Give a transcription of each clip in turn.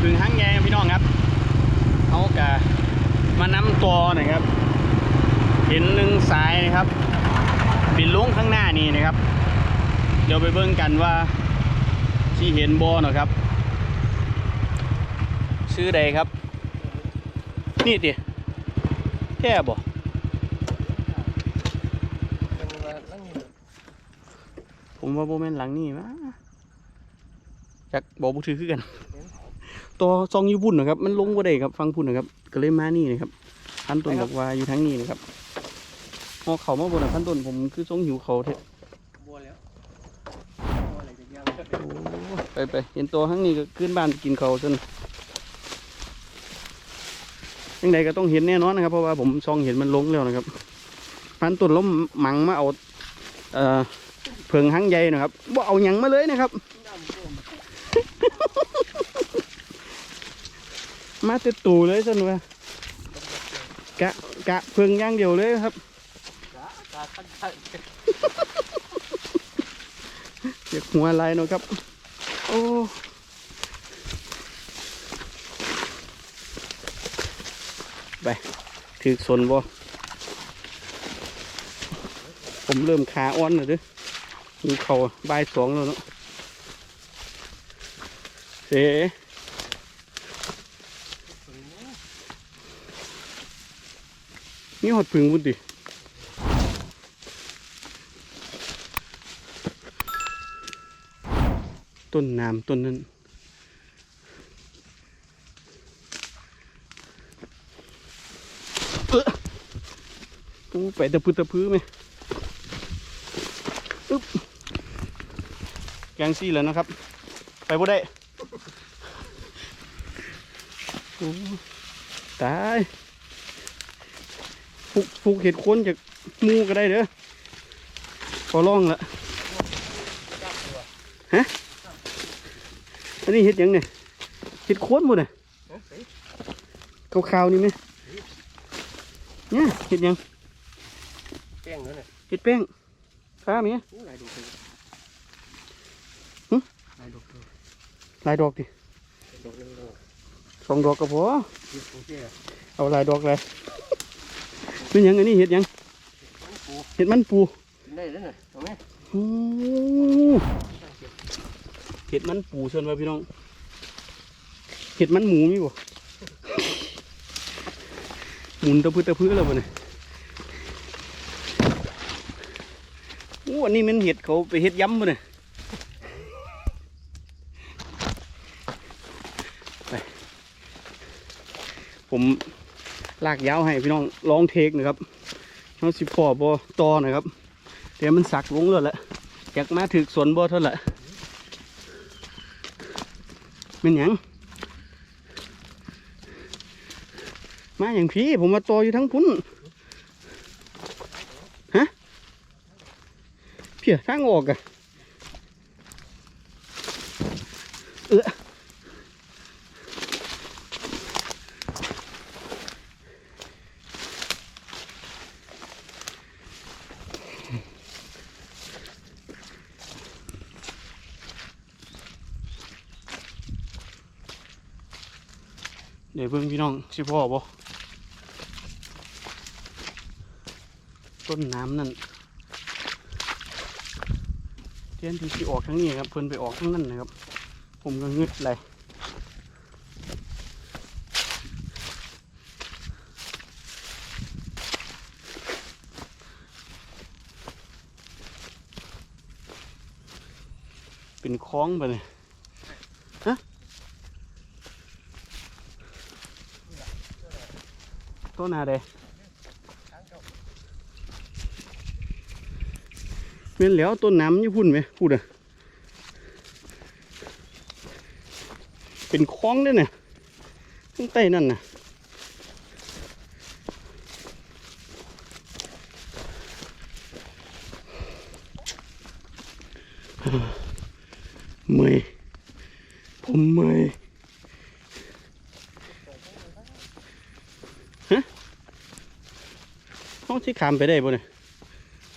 พึ่งหางแยงพี่น้องครับเอากะมานำตัวหน่อยครับ เห็นหนึ่งสายนะครับบินลุงข้างหน้านี่นะครับ เดี๋ยวไปเบิ่งกันว่าที่เห็นบอหน่อยครับ ชื่อใดครับ นี่ดิแค่บ่เป็นว่านั่งอผมว่าโบแมนหลังนี่มะจักบอกบุถือคือกัน ตัวซองอยู่พุ่นนะครับ มันลงบ่ได้ครับฟังพุ่นนะครับ ก็เลยมานี่นะครับพันต้นบอกว่าอยู่ทั้งนี้นะครับพอเขามาบนพันต้นผมคือทรงหิวเขาเทะบัวแล้วบัวอะไรจะยังโอ้ไปไปเห็นตัวทั้งนี้ก็ขึ้นบ้านกินเขาจนยังไงก็ต้องเห็นแน่นอนนะครับ เพราะว่าผมซองเห็นมันลงแล้วนะครับพันต้นล้มหมังมาเอาเอ่อเพิงหังใหญ่นะครับบ่เอาหยังมาเลยนะครับ มาเต็ตูเลยสันวะกะกะเพิงย่างเดียวเลยครับตาขั้นขั้นเรียกหัวลายเนาะครับ โอ้ไปถือสนบ่ผมเริ่มขาอ้อนแล้วเด้อดูเขาบายสองแล้วเนาะเส นี่หดพึ่งบุญดิต้นน้ำต้นนั้นเออโอ้ไปตะพื้ตะพื้ไหมอึ๊บแกงซี่แล้วนะครับ ไปบ่ได้ตาย ฟุกฟุกเห็ดโคนจากหมูก็ได้เด้อขอร้องละอันนี้เห็ดหยังเนี่ยเห็ดโคนหมดเลยขาวๆนี่ไหมเนี่ยเห็ดหยังแป้งนั่นน่ะเห็ดแป้งฟ้ามีโอ้หลายดอกเลยหึหลายดอกเลยหลายดอกดิดอกเลยดอกสองดอกก็พอเยอะโอเคเอาหลายดอกเลย เป็นหยังอันนี้เห็ดหยังมันปูเห็ดมันปูกินได้แล้วน่ะเอาไหมโอ้เห็ดมันปูเชิญมาพี่น้องเห็ดมันหมูมีบ่หมุนตะพื้ตะพื้แล้วบ่เนี่ยโอ้อันนี้มันเห็ดเขาไปเห็ดย้ำบ่เนี่ยผม ลากยาวให้พี่น้องลองเทคนะครับน้องสิพอบอตอนะครับเดี๋ยวมันสักลงเลยแหละอยากมาถึกสวนบอเท่าไหร่เป็นยังมาอย่างพี่ผมมาตออยู่ทั้งพุ่นฮะเพียทางออกอะ ดี๋ยวเพิ่งพี่น้องสิพ่อบ่ต้นน้ำนั่นเทียนที่สิออกทั้งนี้ครับเพิ่นไปออกทั้งนั้นนะครับ ผมก็งึดเลยเป็นคล้องไปเลย ต้นอะไรเม่นแล้วต้นน้ำญี่ปุ่นไหมพูดอะเป็นคล้องด้วยเนี่ยข้างใต้นั่นน่ะเมื่อยผมเมื่อย เขา ที่ขามไปได้บ่เนี่ย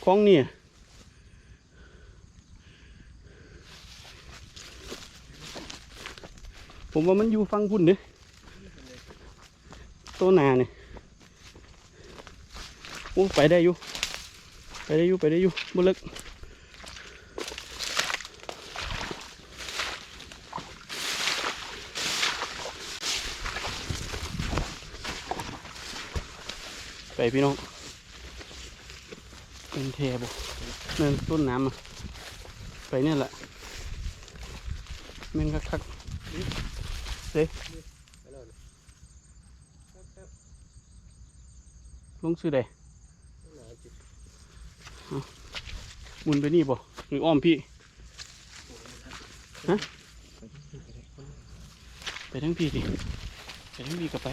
คลองนี่ผมว่ามันอยู่ฟังพุ่นเด้ตัวนาเนี่ยโอ้ไปได้อยู่ ไปได้อยู่ ไปได้อยู่บ่ลิกไปพี่น้อง เป็นเทบเนินต้นน้ำอะไปเนี่ยแหละแม่งคักๆเด้ลงซื้อใดมุนไปนี่บ่หรืออ้อมพี่ฮะไปทั้งพี่ดิไปทั้งพี่กับไป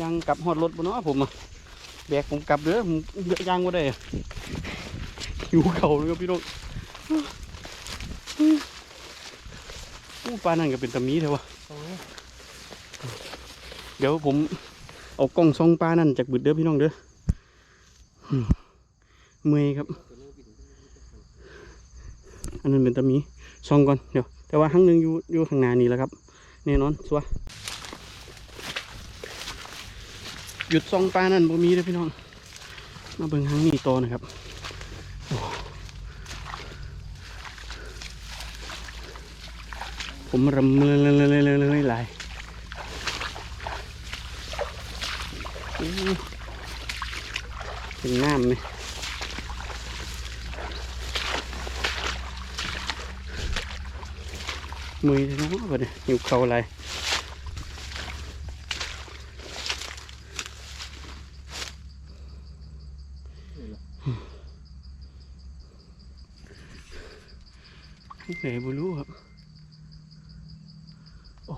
ยังกลับหอดรถบนเนาะผมอะ แบกผมกลับเด้อผมเดือยางว่าได้อะหิวเข่าเลยครับพี่น้องอู้ปลานั่นก็เป็นตะมีเถอะวะเดี๋ยวผมเอากล้องส่องปลานั่นจากบึดเด้อพี่น้องเด้อมเมื่อยครับ อันนั้นเป็นตะมีส่องก่อนเดี๋ยว แต่ว่าหั้งหนึงอยู่อยู่ข้างหน้านี่แหละครับแน่นอนสัว หยุดส่องปลานั่นบ่มีเด้อพี่น้อง มาเบิ่งหั้งนี้โตอนะครับผมรำเลยเลยเลยเลยเลยหลายเป็นน้ำเลยมือเลยเนาะบัดนี้หิวเขาอะไร ไหนบุรู้ครับโอ้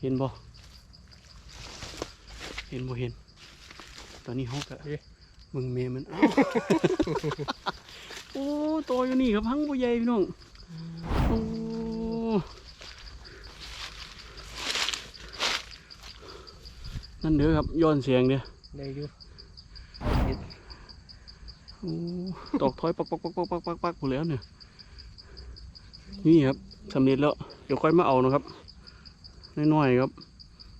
เห็นบ่เห็นบ่เห็น ตอนนี้ฮอกอะมึงเมย์มันเอ้าโอ้ตัวอยู่นี่ครับพังผู้ใหญ่พี่น้องโอ้นั่นเด้อครับย้อนเสียงเด้อได้อยู่โอ้ ตอกถอยปักปักปักปักปักปักปักหมดแล้วเนี่ย นี่ครับสำเร็จแล้ว เดี๋ยวค่อยมาเอานะครับ น้อยๆครับ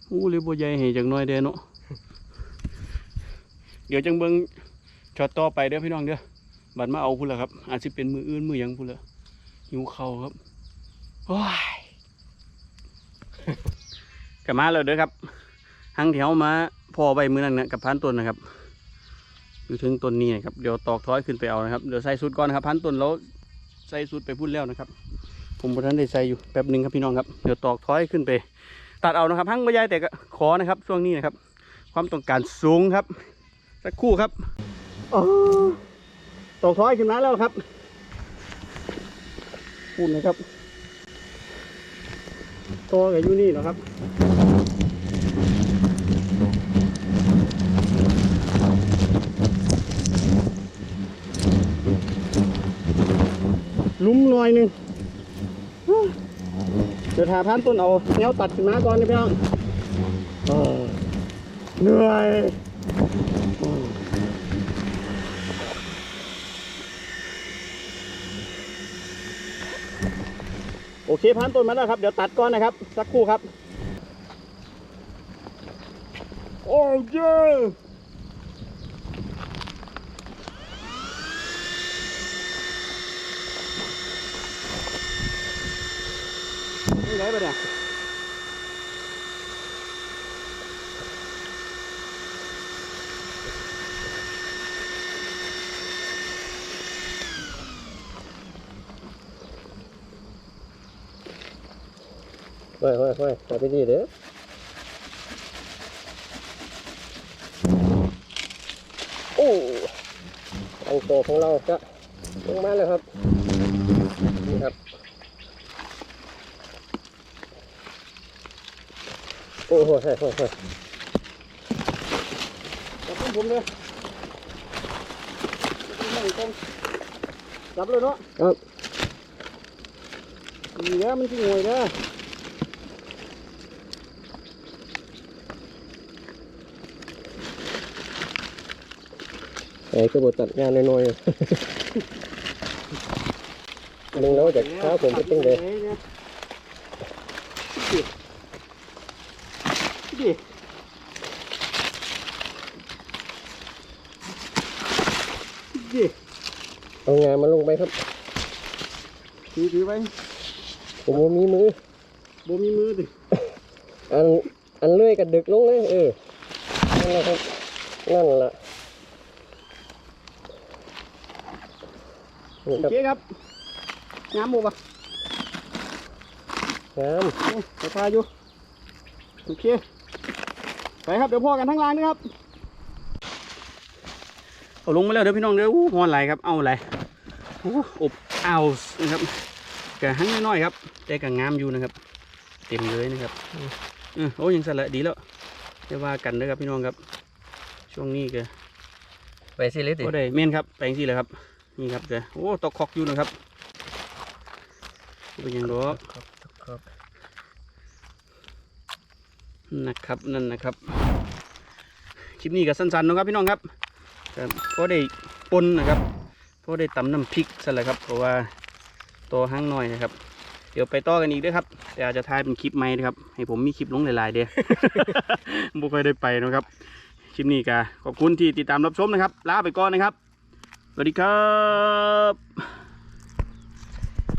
โอ้เลยบัวใหญ่ให้จากน้อยเด้อเนาะ เดี๋ยวจังเบิงช็อตต่อไปเด้อพี่น้องเด้อ บัดมาเอาพุ่นละครับ อาจจะเป็นมืออื่นมือยังพุ่นละหิวเข่าครับโอ้ยกลับมาแล้วเด้อครับหังแถวมาพอใบมือนั่นนะกับพันต้นนะครับ อยู่ถึงต้นนี้นะครับเดี๋ยวตอกท้อยขึ้นไปเอานะครับเดี๋ยวใส่สุดก่อนนะครับ พันต้นแล้วใส่สุดไปพุ่นแล้วนะครับ ผมพอท่านได้ใส่อยู่แป๊บหนึ่งครับพี่น้องครับเดี๋ยวตอกท้อยขึ้นไป ตัดเอานะครับพังไม่ใหญ่แต่ก็ขอนะครับ ช่วงนี้นะครับ ความต้องการสูงครับสักคู่ครับอ๋อกท้อยขึ้นมาแล้วครับปุ่นนะครับตัวกับอยู่นี่เหรอครับ ลุ้มหน่อยหนึ่งเดี๋ยวทาพันต้นเอาแนวตัดขึ้นมาก่อนนะพี่น้องเออเหนื่อยโอเคพันต้นมาแล้วครับ เดี๋ยวตัดก่อนนะครับ สักครู่ครับ โอ้ย เจ้นี่ไงปะเนี่ยค่อยค่อยค่อยไปดีเด้อโอ้เอาโตของเราจะลงมาแล้วครับ นี่ครับ อ้โหใช่ใช่ใช่จับผมผมเลยไม่ต้องจับเลยเนาะครับดีแล้วมันจะงวยแล้วไอ้ก็บตัดงานน้อยๆ มึงเนาะจากข้าผมเป็นจังได ดิดิเอางานมาลงไปครับถือถือไว้ผมบ่มีมือบ่มีมือดิอันอันเลื่อยกับดึกลงเลยเออนั่นแหละครับนั่นละนี่โอครับเคครับงามบ่ปะงามโอ้ไปพาอยู่โอเค ไปครับเดี๋ยวพ่อกันทั้งรางนะครับเอาลงมาแล้วเดี๋ยวพี่น้องเดี๋ยวอู้หอนไหลครับเอาไหลโอ้อบอ้าวนะครับกะหังน้อยๆครับ แต่กะงามอยู่นะครับ เต็มเลยนะครับเออโอ้ยังสั่นละดีแล้วจะว่ากันนะครับพี่น้องครับ ช่วงนี้ก็ไปสิเลยติก็ได้เม่นครับแปลงที่เลยครับ นี่ครับแกโอ้ตกคอกอยู่นะครับบ่เป็นหยังดอก นะครับนั่นนะครับคลิปนี้ก็สั้นๆนะครับพี่น้องครับก็พอได้ปนนะครับพอได้ตำน้ำพริกซะแล้วครับเพราะว่าตัวห้างน้อยนะครับ เดี๋ยวไปต่อกันอีกด้วยครับแต่อาจจะทายเป็นคลิปใหม่นะครับ ให้ผมมีคลิปลงหลายๆเด้บ่ค่อยได้ไปนะครับคลิปนี้ก็ขอบคุณที่ติดตามรับชมนะครับลาไปก่อนนะครับ สวัสดีครับ